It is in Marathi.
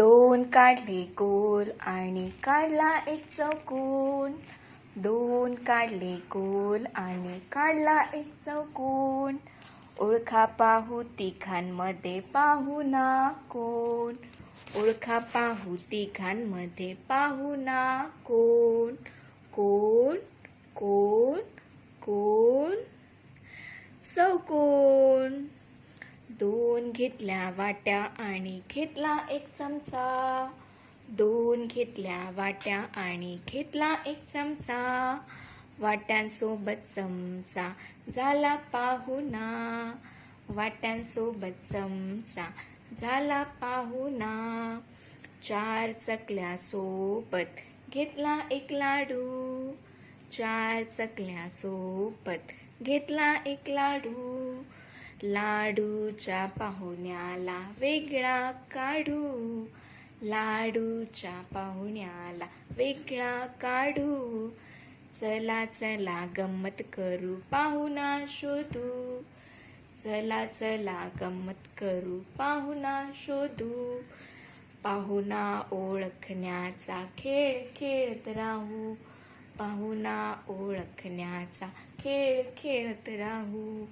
दोन काढले गोल आणि काढला एक चौकोन. दोन काढले गोल आणि काढला एक चौकोन. ओळखा पाहू तिघांमध्ये पाहू ना कोण? ओळखा पाहू तिघांमध्ये पाहू ना कोण? कोण? कोण? कोण? चौकोन. घेतल्या वाट्या आणि घेतला एक चमचा. दोन घेतल्या वाट्या आणि घेतला एक चमचा. वाट्यांसोबत चमचा झाला पाहुणा. वाट्यांसोबत चमचा झाला पाहुणा. चार चकल्या सोबत घेतला एक लाडू. चार चकल्या सोबत घेतला एक लाडू. लाडूच्या पाहुण्याला वेगळा काढू. लाडूच्या पाहुण्याला वेगळा काढू. चला चला गंमत करू पाहुणा शोधू. चला चला गंमत करू पाहुणा शोधू. पाहुणा ओळखण्याचा खेळ खेळत राहू. पाहुणा ओळखण्याचा खेळ खेळत राहू.